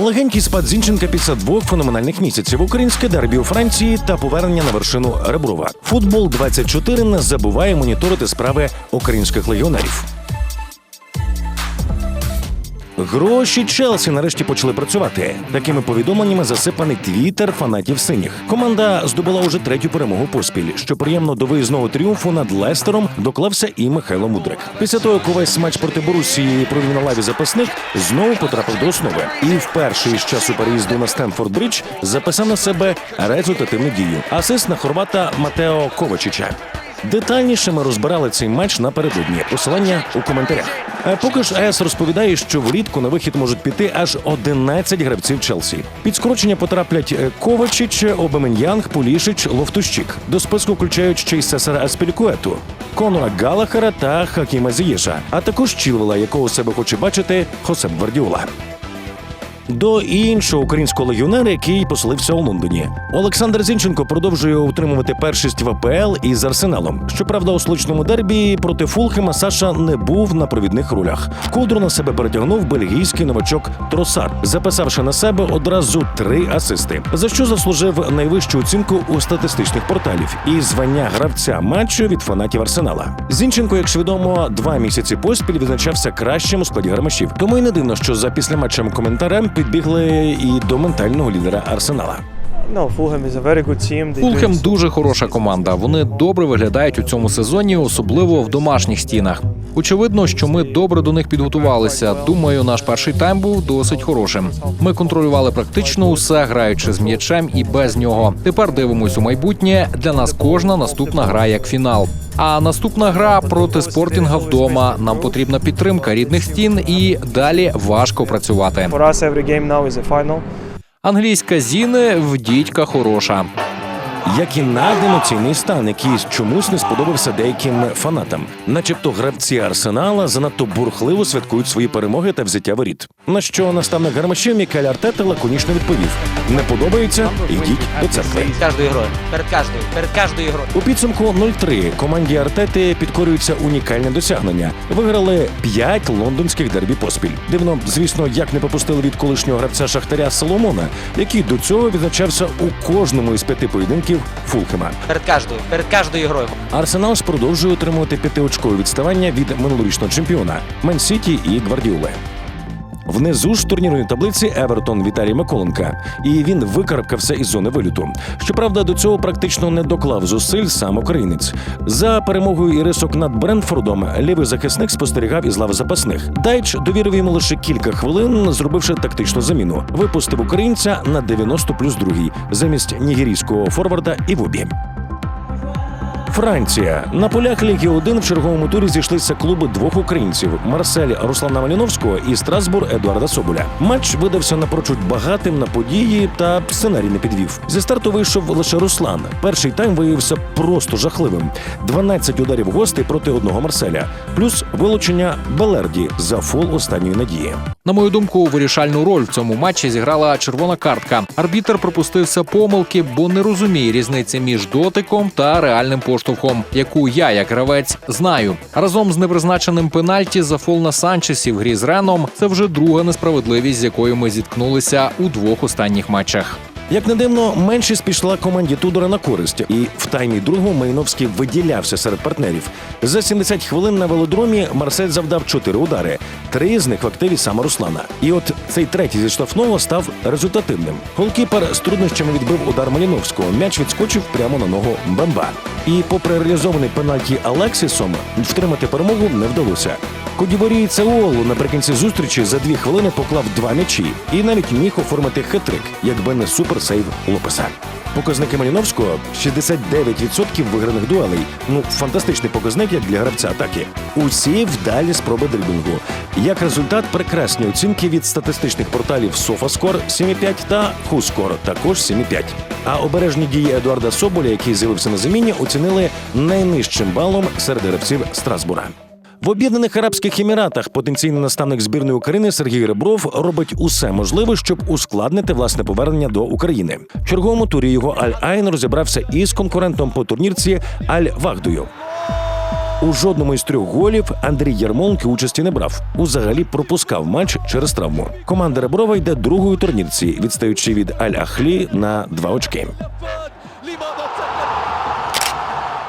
Легенький спад Зінченка після двох феноменальних місяців. Українське дербі у Франції та повернення на вершину Реброва. Футбол 24 не забуває моніторити справи українських легіонерів. Гроші Челсі нарешті почали працювати. Такими повідомленнями засипаний твіттер фанатів синіх. Команда здобула уже третю перемогу поспіль. Що приємно до виїзного тріумфу над Лестером доклався і Михайло Мудрик. Після того, як увесь матч проти Борусії провів на лаві запасних, знову потрапив до основи. І вперше із часу переїзду на Стенфорд Бридж записав на себе результативну дію. Асист на хорвата Матео Ковачича. Детальніше ми розбирали цей матч напередодні. Посилання у коментарях. А поки ж АЕС розповідає, що влітку на вихід можуть піти аж 11 гравців Челсі. Під скорочення потраплять е, Ковачич, Обеменянг, Пулішич, Лофтущик. До списку включають ще й Сесара Аспількуету, Конора Галахера та Хакіма Зієша, а також Чілвела, якого себе хоче бачити Хосеп Гвардіола. До іншого українського легіонера, який поселився у Лондоні. Олександр Зінченко продовжує утримувати першість в АПЛ із арсеналом. Щоправда, у столичному дербі проти Фулхема Саша не був на провідних ролях. Ковдру на себе перетягнув бельгійський новачок Тросар, записавши на себе одразу три асисти, за що заслужив найвищу оцінку у статистичних порталів і звання гравця матчу від фанатів арсенала. Зінченко, як відомо, два місяці поспіль відзначався кращим у складі гармашів. Тому й не дивно, що за післяматчем коментарем підбігли і до ментального лідера арсенала. Фулхем дуже хороша команда. Вони добре виглядають у цьому сезоні, особливо в домашніх стінах. Очевидно, що ми добре до них підготувалися. Думаю, наш перший тайм був досить хорошим. Ми контролювали практично усе, граючи з м'ячем і без нього. Тепер дивимось у майбутнє. Для нас кожна наступна гра як фінал. А наступна гра проти спортінга вдома. Нам потрібна підтримка рідних стін і далі важко працювати. Англійська зіни в дідька хороша. Як і надемоційний стан, який чомусь не сподобався деяким фанатам. Начебто гравці арсенала занадто бурхливо святкують свої перемоги та взяття воріт. На що наставник гармашів Мікель Артета лаконічно відповів: не подобається, йдіть до церкви. Перед каждой игрой. Перед каждой. Перед каждой игрой. У підсумку 0-3 команді Артети підкорюється унікальне досягнення. Виграли 5 лондонських дербі поспіль. Дивно, звісно, як не попустили від колишнього гравця Шахтаря Соломона, який до цього відзначався у кожному із п'яти поєдинків Фулхема. Перед кожною, Перед кожною грою. Арсенал ж продовжує отримувати п'ятиочкове відставання від минулорічного чемпіона Мен-Сіті і Гвардіоли. Внизу ж турнірної таблиці Евертон Віталій Миколенка, і він викарабкався із зони виліту. Щоправда, до цього практично не доклав зусиль сам українець. За перемогою Ірисок над Брентфордом лівий захисник спостерігав із лави запасних. Дайч довірив йому лише кілька хвилин, зробивши тактичну заміну. Випустив українця на 90 плюс другий замість нігерійського форварда і Івобі. Франція на полях Ліги 1 в черговому турі зійшлися клуби двох українців: Марсель Руслана Маліновського і Страсбур Едуарда Соболя. Матч видався напрочуд багатим на події, та сценарій не підвів. Зі старту вийшов лише Руслан. Перший тайм виявився просто жахливим: 12 ударів гостей проти одного Марселя, плюс вилучення Белерді за фол останньої надії. На мою думку, вирішальну роль в цьому матчі зіграла червона картка. Арбітер пропустився помилки, бо не розуміє різниці між дотиком та реальним поштовхом, яку я, як гравець, знаю. Разом з непризначеним пенальті за фол на Санчесі в грі з Реном це вже друга несправедливість, з якою ми зіткнулися у двох останніх матчах. Як не дивно, меншість пішла команді Тудора на користь, і в таймі другого Майновський виділявся серед партнерів. За 70 хвилин на велодромі Марсель завдав 4 удари, три з них в активі саме Руслана. І от цей третій зі штрафного став результативним. Голкіпер з труднощами відбив удар Маліновського. М'яч відскочив прямо на ногу Бемба. І, попри реалізований пенальті Алексісом, втримати перемогу не вдалося. Кодіворій Цеолу наприкінці зустрічі за дві хвилини поклав два м'ячі і навіть міг оформити хитрик, якби не суперсейв Лопеса. Показники Маліновського 69% виграних дуелей. Ну, фантастичний показник як для гравця атаки. Усі вдалі спроби дриблінгу. Як результат, прекрасні оцінки від статистичних порталів SofaScore 7,5 та WhoScore також 7,5. А обережні дії Едуарда Соболя, який з'явився на заміні, оцінили найнижчим балом серед гравців Страсбура. В об'єднаних арабських еміратах потенційний наставник збірної України Сергій Ребров робить усе можливе, щоб ускладнити власне повернення до України. В черговому турі його Аль-Айн розібрався із конкурентом по турнірці Аль-Вахдою. У жодному із трьох голів Андрій Ярмонки участі не брав. Узагалі пропускав матч через травму. Команда Реброва йде другою турнірці, відстаючи від Аль-Ахлі на два очки.